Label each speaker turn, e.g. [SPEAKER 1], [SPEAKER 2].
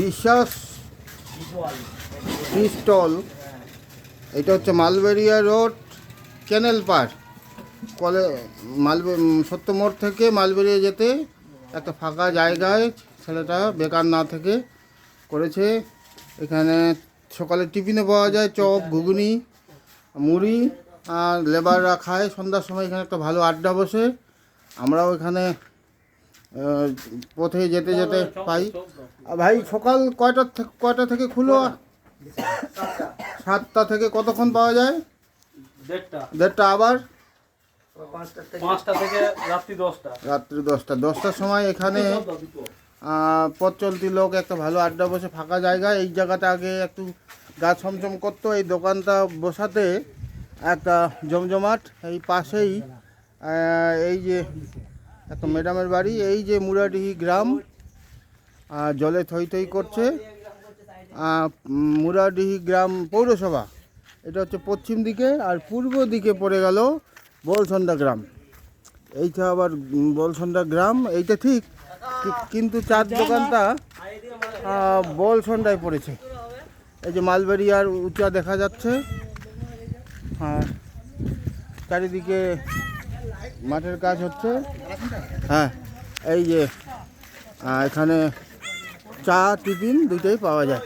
[SPEAKER 1] বিশ্বাস tea stall এটা হচ্ছে মালবেরিয়া রোড ক্যানেল পার্ক। কলে মালবে সত্যমোড় থেকে মালবেরিয়া যেতে একটা ফাঁকা জায়গায় ছেলেটা বেকার না থেকে করেছে। এখানে সকালে টিফিনে পাওয়া যায় চপ, ঘুগনি, মুড়ি আর লেবাররা খায়। সন্ধ্যার সময় এখানে একটা ভালো আড্ডা বসে। আমরাও এখানে পথে যেতে যেতে পাই। আর ভাই সকাল কয়টা কয়টা থেকে খুলো? সাতটা থেকে কতক্ষণ পাওয়া যায়?
[SPEAKER 2] দেড়টা।
[SPEAKER 1] দেড়টা আবার?
[SPEAKER 2] রাত্রি দশটা।
[SPEAKER 1] দশটার সময় এখানে পথ চলতি লোক একটা ভালো আড্ডা বসে ফাঁকা জায়গা। এই জায়গাতে আগে একটু গা ছমছম করতো। এই দোকানটা বসাতে একটা জমজমাট। এই পাশেই এই যে একটা ম্যাডামের বাড়ি, এই যে মুরাডিহি গ্রাম জলে থই থই করছে মুরাডিহি গ্রাম পৌরসভা। এটা হচ্ছে পশ্চিম দিকে আর পূর্ব দিকে পড়ে গেল বলসন্ডা গ্রাম। এইটা আবার বলসন্ডা গ্রাম, এইটা ঠিক কিন্তু চার দোকানটা বলসন্ডায় পড়েছে। এই যে মালবেরিয়ার উঁচা দেখা যাচ্ছে। আর চারিদিকে মাঠের কাজ হচ্ছে হ্যাঁ এই যে এখানে চা টিফিন দুইটাই পাওয়া যায়।